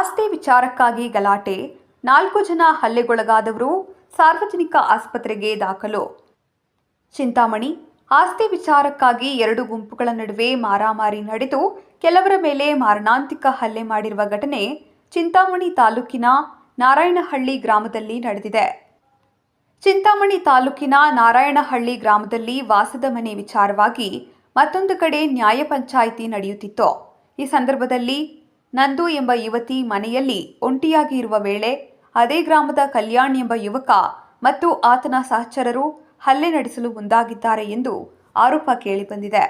ಆಸ್ತಿ ವಿಚಾರಕ್ಕಾಗಿ ಗಲಾಟೆ. ನಾಲ್ಕು ಜನ ಹಲ್ಲೆಗೊಳಗಾದವರು ಸಾರ್ವಜನಿಕ ಆಸ್ಪತ್ರೆಗೆ ದಾಖಲು. ಚಿಂತಾಮಣಿ, ಆಸ್ತಿ ವಿಚಾರಕ್ಕಾಗಿ ಎರಡು ಗುಂಪುಗಳ ನಡುವೆ ಮಾರಾಮಾರಿ ನಡೆದು ಕೆಲವರ ಮೇಲೆ ಮಾರಣಾಂತಿಕ ಹಲ್ಲೆ ಮಾಡಿರುವ ಘಟನೆ ಚಿಂತಾಮಣಿ ತಾಲೂಕಿನ ನಾರಾಯಣಹಳ್ಳಿ ಗ್ರಾಮದಲ್ಲಿ ನಡೆದಿದೆ. ಚಿಂತಾಮಣಿ ತಾಲೂಕಿನ ನಾರಾಯಣಹಳ್ಳಿ ಗ್ರಾಮದಲ್ಲಿ ವಾಸದ ಮನೆ ವಿಚಾರವಾಗಿ ಮತ್ತೊಂದು ಕಡೆ ನ್ಯಾಯ ಪಂಚಾಯಿತಿ ನಡೆಯುತ್ತಿತ್ತು. ಈ ಸಂದರ್ಭದಲ್ಲಿ ನಂದು ಎಂಬ ಯುವತಿ ಮನೆಯಲ್ಲಿ ಒಂಟಿಯಾಗಿ ಇರುವ ವೇಳೆ ಅದೇ ಗ್ರಾಮದ ಕಲ್ಯಾಣ್ ಎಂಬ ಯುವಕ ಮತ್ತು ಆತನ ಸಹಚರರು ಹಲ್ಲೆ ನಡೆಸಲು ಮುಂದಾಗಿದ್ದಾರೆ ಎಂದು ಆರೋಪ ಕೇಳಿಬಂದಿದೆ.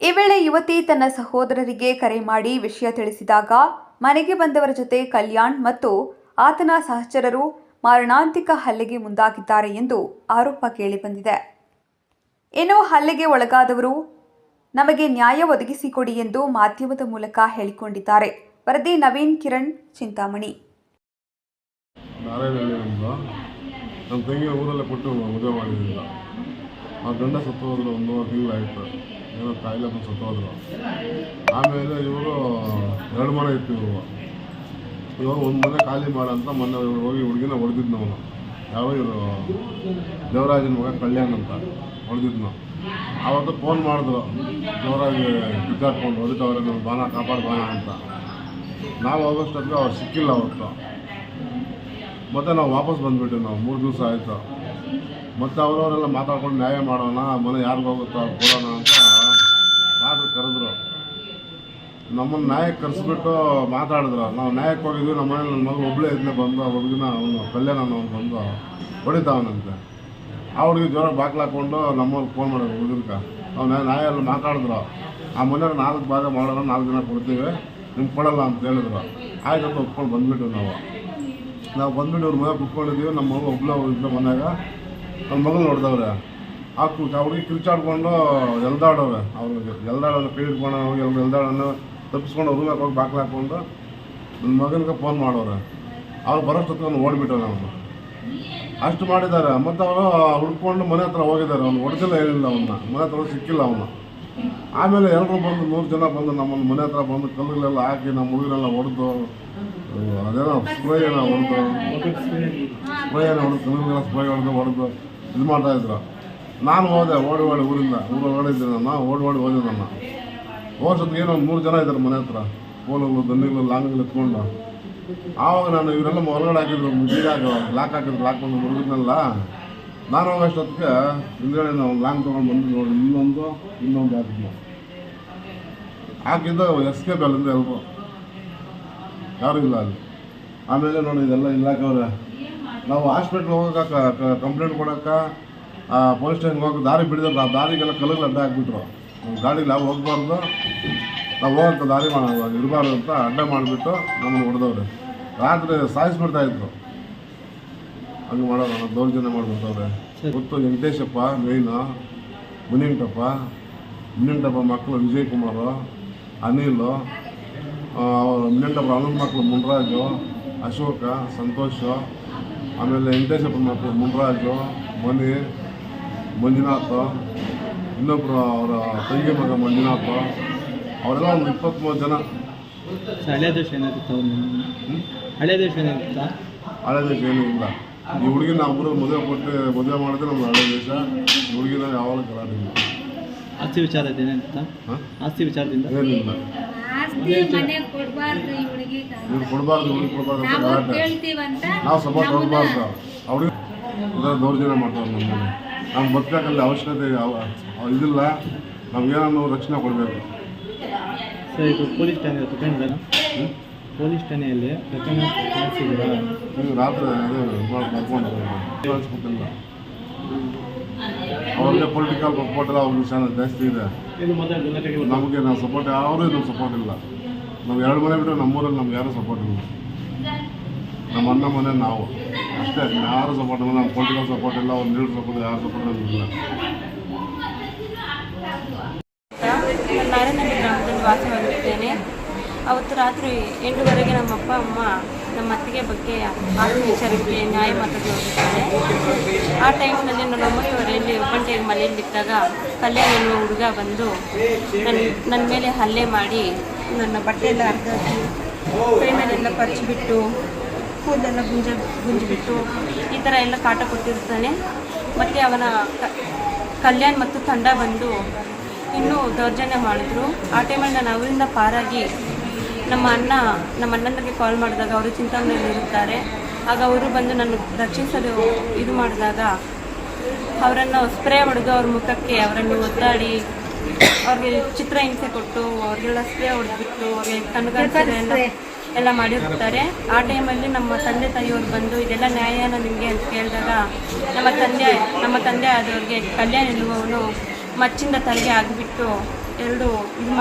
ಈ ವೇಳೆ ಯುವತಿ ತನ್ನ ಸಹೋದರರಿಗೆ ಕರೆ ಮಾಡಿ ವಿಷಯ ತಿಳಿಸಿದಾಗ ಮನೆಗೆ ಬಂದವರ ಜೊತೆ ಕಲ್ಯಾಣ್ ಮತ್ತು ಆತನ ಸಹಚರರು ಮಾರಣಾಂತಿಕ ಹಲ್ಲೆಗೆ ಮುಂದಾಗಿದ್ದಾರೆ ಎಂದು ಆರೋಪ ಕೇಳಿಬಂದಿದೆ. ಇನ್ನು ಹಲ್ಲೆಗೆ ಒಳಗಾದವರು ನಮಗೆ ನ್ಯಾಯ ಒದಗಿಸಿಕೊಡಿ ಎಂದು ಮಾಧ್ಯಮದ ಮೂಲಕ ಹೇಳಿಕೊಂಡಿದ್ದಾರೆ. ವರದಿ ನವೀನ್ ಕಿರಣ್, ಚಿಂತಾಮಣಿ. ನಮ್ಮ ತಂಗಿ ಊರಲ್ಲೇ ಕೊಟ್ಟು ಮದುವೆ ಮಾಡಿದ್ದಿಲ್ಲ ಆ ಗಂಡ ಸತ್ತು ಹೋದ್ರು ಒಂದು ಮೂರು ತಿಂಗಳಾಯಿತು. ಏನೋ ಕಾಯಿಲೆ ಬಂದು ಸತ್ತು ಆಮೇಲೆ ಇವರು ಎರಡು ಮನೆ ಇತ್ತು ಇವರು ಇವಾಗ ಒಂದು ಮನೆ ಖಾಲಿ ಮಾಡಂತ ಮೊನ್ನೆ ಹೋಗಿ ಹುಡುಗಿನ ಹೊಡೆದಿದ್ದು ಅವನು ಯಾವ ಇವರು ದೇವರಾಜನ ಮಗ ಕಲ್ಯಾಣ್ ಅಂತ ಹೊಡೆದಿದ್ನು. ಆವತ್ತು ಫೋನ್ ಮಾಡಿದ್ರು, ಜೋರಾಗಿ ಕಿತ್ತಾಡ್ಕೊಂಡು ಹೊಡಿತವ್ರೆ ನಮ್ಮ ಬಾನ ಕಾಪಾಡು ಬಾನ ಅಂತ. ನಾವು ಹೋಗೋಷ್ಟೊತ್ತಿಗೆ ಅವ್ರು ಸಿಕ್ಕಿಲ್ಲ ಅವತ್ತು. ಮತ್ತು ನಾವು ವಾಪಸ್ ಬಂದ್ಬಿಟ್ಟು ನಾವು ಮೂರು ದಿವಸ ಆಯಿತು. ಮತ್ತು ಅವರವರೆಲ್ಲ ಮಾತಾಡ್ಕೊಂಡು ನ್ಯಾಯ ಮಾಡೋಣ, ಮನೆ ಯಾರಿಗೂ ಹೋಗುತ್ತೋ ಅವ್ರು ಕೊಡೋಣ ಅಂತ ರಾತ್ರಿ ಕರೆದ್ರು. ನಮ್ಮನ್ನು ನ್ಯಾಯಕ್ಕೆ ಕರೆಸ್ಬಿಟ್ಟು ಮಾತಾಡಿದ್ರು. ನಾವು ನ್ಯಾಯಕ್ಕೆ ಹೋಗಿದ್ವಿ ನಮ್ಮ ಮನೇಲಿ ನನ್ನ ಮಗು ಒಬ್ಬಳೇ ಇದನ್ನೇ ಬಂದು ಹುಡುಗಿನ ಅವನು ಕಲ್ಯಾಣ ಅವನು ಬಂದು ಹೊಡಿತಾವನಂತೆ. ಆ ಹುಡುಗಿ ಜ್ವರ ಬಾಗ್ಲಾಕೊಂಡು ನಮ್ಮವ್ರಿಗೆ ಫೋನ್ ಮಾಡೋದು ಹುಡುಗರ್ಕ ಅವ್ನು ನಾಯಲ್ಲಿ ಮಾತಾಡಿದ್ರು. ಆ ಮನೆಯವ್ರು ನಾಲ್ಕು ಭಾಗ ಮಾಡೋಣ, ನಾಲ್ಕು ದಿನ ಕೊಡ್ತೀವಿ, ನಿಮ್ಗೆ ಕೊಡಲ್ಲ ಅಂತ ಹೇಳಿದ್ರು. ಆಯ್ತು ಅಂತ ಒಪ್ಕೊಂಡು ಬಂದ್ಬಿಟ್ಟು ನಾವು. ನಾವು ಬಂದ್ಬಿಟ್ಟು ಅವ್ರ ಮಗ ಕುತ್ಕೊಂಡಿದ್ದೀವಿ ನಮ್ಮ ಮಗ ಒಬ್ಬಳೆ ಇದ್ದ ಮನೆಯಾಗ. ನನ್ನ ಮಗ ನೋಡಿದವ್ರೆ. ಆ ಕು ಅವ್ರಿಗೆ ಕಿರ್ಚಾಡ್ಕೊಂಡು ಎಲ್ದಾಡವ್ರೆ ಅವ್ರಿಗೆ ಎಲ್ದಾಡೋದು ಕೈ ಹಿಡ್ಕೊಂಡು ಹೋಗಿ ಅವ್ರು ಎಲ್ದಾಡೋನು ತಪ್ಪಿಸ್ಕೊಂಡು ಅವ್ರಿಗೆ ಹೋಗಿ ಬಾಕ್ಲಾಕೊಂಡು ನನ್ನ ಮಗನಿಗೆ ಫೋನ್ ಮಾಡೋರೆ ಅವ್ರು ಬರೋ ಅವ್ನು ಓಡಿಬಿಟ್ಟವ್ರೆ ಅವನು ಅಷ್ಟು ಮಾಡಿದ್ದಾರೆ. ಮತ್ತು ಅವರು ಹುಡ್ಕೊಂಡು ಮನೆ ಹತ್ರ ಹೋಗಿದ್ದಾರೆ. ಅವ್ನು ಹೊಡೆದಿಲ್ಲ ಏನಿಲ್ಲ ಅವನ್ನ. ಮನೆ ಹತ್ರ ಸಿಕ್ಕಿಲ್ಲ ಅವನ. ಆಮೇಲೆ ಎಲ್ಲರೂ ಬಂದು ನೂರು ಜನ ಬಂದು ನಮ್ಮನ್ನು ಮನೆ ಹತ್ರ ಬಂದು ಕಲ್ಲುಗಳೆಲ್ಲ ಹಾಕಿ ನಮ್ಮ ಹುಡುಗರೆಲ್ಲ ಹೊಡೆದು, ಅದೇನೋ ಸ್ಪ್ರೇ ಏನೋ ಹೊಡೆದು ಸ್ಪ್ರೇ ಏನೋ ಹೊಡೆದು, ಕಲ್ಲುಗಳೆಲ್ಲ ಸ್ಪ್ರೇ ಹೊಡೆದು ಹೊಡೆದು ಇದು ಮಾಡ್ತಾಯಿದ್ರು ನಾನು ಹೋದೆ, ಓಡಿ ಓಡಿ ಊರಿಂದ. ಊರು ಓಡಿದ್ದೆ ನನ್ನ ಓಡಿ ಓಡಿ ಹೋದೆ ನನ್ನ ಹೋಗೋಷ್ಟೊತ್ತಿಗೆ ಏನೋ ಒಂದು ಮೂರು ಜನ ಇದ್ದಾರೆ ಮನೆ ಹತ್ರ. ಫೋನುಗಳು ದನ್ನಿಗಳು, ಲಾಂಗ್ಗಳು ಎತ್ಕೊಂಡು. ಆವಾಗ ನಾನು ಇವರೆಲ್ಲ ಹೊರಗಡೆ ಹಾಕಿದ್ರು ಮುಗಿದಾಗ ಲಾಕ್ ಹಾಕಿದ್ರು ಲಾಕ್ ಬಂದು ಮುರುಗಿದ್ನಲ್ಲ ನಾನು ಹೋಗೋಷ್ಟೊತ್ತಿಗೆ ಹಿಂದ್ಗಡೆ ನಾವು ಲಾಂಗ್ ತೊಗೊಂಡು ಬಂದು ನೋಡಿ ಇನ್ನೊಂದು ಇನ್ನೊಂದು ಹಾಕಿದ್ನು ಹಾಕಿದ್ದು ಎಸ್ಕೇಪ್ ಅಲ್ಲಿಂದ ಎಲ್ರು ಯಾರು ಇಲ್ಲ ಅಲ್ಲಿ. ಆಮೇಲೆ ನೋಡಿ ಇದೆಲ್ಲ ಇಲ್ಲಾಕವ್ರೆ. ನಾವು ಹಾಸ್ಪಿಟ್ಲ್ ಹೋಗೋಕೆ ಕಂಪ್ಲೇಂಟ್ ಕೊಡೋಕೆ ಪೊಲೀಸ್ ಸ್ಟೇಷನ್ಗೆ ಹೋಗಿ ದಾರಿ ಬಿಡಿದ್ರೆ ಆ ದಾರಿಗೆಲ್ಲ ಕಲ್ಲುಗಳು ಅಡ್ಡ ಹಾಕ್ಬಿಟ್ರು. ಗಾಡಿಗೆ ನಾವು ಹೋಗ್ಬಾರ್ದು? ನಾವು ಹೋಗೋಂಥ ದಾರಿ ಮಾಡೋದು ಇರಬಾರ್ದು ಅಂತ ಅಡ್ಡ ಮಾಡಿಬಿಟ್ಟು ನಮ್ಮನ್ನು ಹೊಡೆದವ್ರೆ. ರಾತ್ರಿ ಸಾಯಿಸ್ಬಿಡ್ತಾ ಇದ್ರು. ಹಂಗೆ ಮಾಡೋದು ದೌರ್ಜನ್ಯ ಮಾಡಿಬಿಡ್ತವ್ರೆ ಗೊತ್ತು ವೆಂಕಟೇಶಪ್ಪ ಮೇಯ್ನು ಮುನಿಂಟಪ್ಪ ಮುನಿಂಟಪ್ಪ ಮಕ್ಕಳು ವಿಜಯ್ ಕುಮಾರ್ ಅನಿಲ್ ಮುನಿಂಟಪ್ಪ ಅನಂತ ಮಕ್ಕಳು ಮುನ್ರಾಜು ಅಶೋಕ ಸಂತೋಷ ಆಮೇಲೆ ವೆಂಕಟೇಶಪ್ಪ ಮಕ್ಕಳು ಮುನ್ರಾಜು ಮನಿ ಮಂಜುನಾಥ ಇನ್ನೊಬ್ಬರು ಅವರ ತಂಗಿ ಮಗ ಮಂಜುನಾಥ ಅವರೆಲ್ಲ ಒಂದು ಇಪ್ಪತ್ತ್ಮೂರು ಜನ. ಹಳೆ ದೇಶ ಏನಾಗಿತ್ತು? ಹಳೆ ದೇಶ ಏನಾಗಿತ್ತಾ? ಹಳೆ ದೇಶ ಏನೂ ಇಲ್ಲ ಈ ಹುಡುಗಿನ ಒಬ್ಬರು ಮದುವೆ ಕೊಟ್ಟು ಮದುವೆ ಮಾಡಿದ್ರೆ ನಮ್ಮ ಹಳೆ ದೇಶ. ಈ ಹುಡುಗಿನ ಯಾವಾಗಲೂ ಗಲಾಟೆ ಇಲ್ಲ ಆಸ್ತಿ ವಿಚಾರ ಏನಾಗಿತ್ತಾ? ಆಸ್ತಿ ವಿಚಾರದಿಂದ? ಏನಿಲ್ಲ. ಕೊಡ್ಬಾರ್ದು ಹುಡುಗಿ ಕೊಡಬಾರ್ದು ಅಂತ ನಾವು ಗಲಾಟೆ ನಾವು ಸಪೋರ್ಟ್ ಕೊಡಬಾರ್ದು. ಅವ್ರಿಗೆ ದೌರ್ಜನ್ಯ ಮಾಡ್ತಾರೆ ನಮ್ಮ ನಮ್ಗೆ ಬದುಕಲ್ಲಿ ಅವಶ್ಯಕತೆ ಇದಿಲ್ಲ. ನಮ್ಗೇನೋ ರಕ್ಷಣೆ ಕೊಡಬೇಕು. ಸರ್ ಇದು ಪೊಲೀಸ್ ಠಾಣೆ ಪ್ರಕರಣ ಪೊಲೀಸ್ ಠಾಣೆಯಲ್ಲಿ ಪ್ರಕರಣ ರಾತ್ರಿ ಅದೇ ಕಳಿಸ್ಬಿಟ್ಟಿಲ್ಲ ಅವ್ರಿಗೆ ಪೊಲಿಟಿಕಲ್ ಸಪೋರ್ಟ್ ಎಲ್ಲ ಅವ್ರಿಗೆ ಚಾನಲ್ ಜಾಸ್ತಿ ಇದೆ. ಇದು ಮೊದಲ ನಮಗೆ ನಾವು ಸಪೋರ್ಟ್ ಯಾರೂ ನಮ್ಗೆ ಸಪೋರ್ಟ್ ಇಲ್ಲ. ನಾವು ಎರಡು ಮನೆ ಬಿಟ್ಟರೆ ನಮ್ಮೂರಲ್ಲಿ ನಮ್ಗೆ ಯಾರೂ ಸಪೋರ್ಟ್ ಇಲ್ಲ. ನಮ್ಮ ಅಣ್ಣ ಮನೆ ನಾವು. ಅಷ್ಟೇ ಯಾರು ಸಪೋರ್ಟ್ ಇಲ್ಲ. ನಮ್ಮ ಪೊಲಿಟಿಕಲ್ ಸಪೋರ್ಟ್ ಇಲ್ಲ. ಅವ್ರು ಸಪೋರ್ಟ್ ಯಾರು ಸಪೋರ್ಟ್ ಇಲ್ಲ. ನಾರಾಯಣಹಳ್ಳಿ ಗ್ರಾಮದಲ್ಲಿ ವಾಸವಾಗಿರುತ್ತೇನೆ. ಅವತ್ತು ರಾತ್ರಿ ಎಂಟುವರೆಗೆ ನಮ್ಮ ಅಪ್ಪ ಅಮ್ಮ ನಮ್ಮ ಅತ್ತಿಗೆ ಬಗ್ಗೆ ಆತ್ಮ ವಿಚಾರಕ್ಕೆ ನ್ಯಾಯ ಮಾತಾಡಿ ಹೋಗಿದ್ದಾರೆ. ಆ ಟೈಮ್ನಲ್ಲಿ ನಾನು ಒಂಬತ್ತುವರೆಯಲ್ಲಿ ಒಬ್ಬಂಟಿಯಾಗಿ ಮನೆಯಲ್ಲಿದ್ದಾಗ ಕಲ್ಯಾಣ ಎನ್ನುವ ಹುಡುಗ ಬಂದು ನನ್ನ ನನ್ನ ಮೇಲೆ ಹಲ್ಲೆ ಮಾಡಿ ನನ್ನ ಬಟ್ಟೆ ಎಲ್ಲ ಹರಿದಾಕಿ ಕೈ ಮೇಲೆಲ್ಲ ಪರ್ಚಿಬಿಟ್ಟು ಕೂದಲೆಲ್ಲ ಗುಂಜ, ಗುಂಜಿಬಿಟ್ಟು ಈ ಥರ ಎಲ್ಲ ಕಾಟ ಕೊಟ್ಟಿರ್ತಾನೆ. ಮತ್ತು ಅವನ ಕಲ್ಯಾಣ್ ಮತ್ತು ತಂಡ ಬಂದು ಇನ್ನೂ ದೌರ್ಜನ್ಯ ಮಾಡಿದ್ರು. ಆ ಟೈಮಲ್ಲಿ ನಾನು ಅವರಿಂದ ಪಾರಾಗಿ ನಮ್ಮ ಅಣ್ಣ ನಮ್ಮ ಅಣ್ಣನಿಗೆ ಕಾಲ್ ಮಾಡಿದಾಗ ಅವರು ಚಿಂತಾಮಣಿಯಲ್ಲಿ ಇರುತ್ತಾರೆ. ಆಗ ಅವರು ಬಂದು ನಾನು ರಕ್ಷಿಸಲು ಇದು ಮಾಡಿದಾಗ ಅವರನ್ನು ಸ್ಪ್ರೇ ಹೊಡೆದು ಅವ್ರ ಮುಖಕ್ಕೆ ಅವರನ್ನು ಒದ್ದಾಡಿ ಅವ್ರಿಗೆ ಚಿತ್ರ ಹಿಂಸೆ ಕೊಟ್ಟು ಅವ್ರಿಗೆಲ್ಲ ಸ್ಪ್ರೇ ಹೊಡೆದ್ಬಿಟ್ಟು ಅವ್ರಿಗೆ ಕಣ್ಗಾಲ್ಸಿರೋ ಎಲ್ಲ ಎಲ್ಲ ಮಾಡಿರ್ತಾರೆ. ಆ ಟೈಮಲ್ಲಿ ನಮ್ಮ ತಂದೆ ತಾಯಿಯವರು ಬಂದು ಇದೆಲ್ಲ ನ್ಯಾಯನ ನಿಮಗೆ ಅಂತ ಕೇಳಿದಾಗ ನಮ್ಮ ತಂದೆ ನಮ್ಮ ತಂದೆ ಆದವ್ರಿಗೆ ಕಲ್ಯಾಣ ಎನ್ನುವವನು ಮಚ್ಚಿಂದ ತಲೆಗೆ ಆಗಿಬಿಟ್ಟು ಎರಡು ಇದು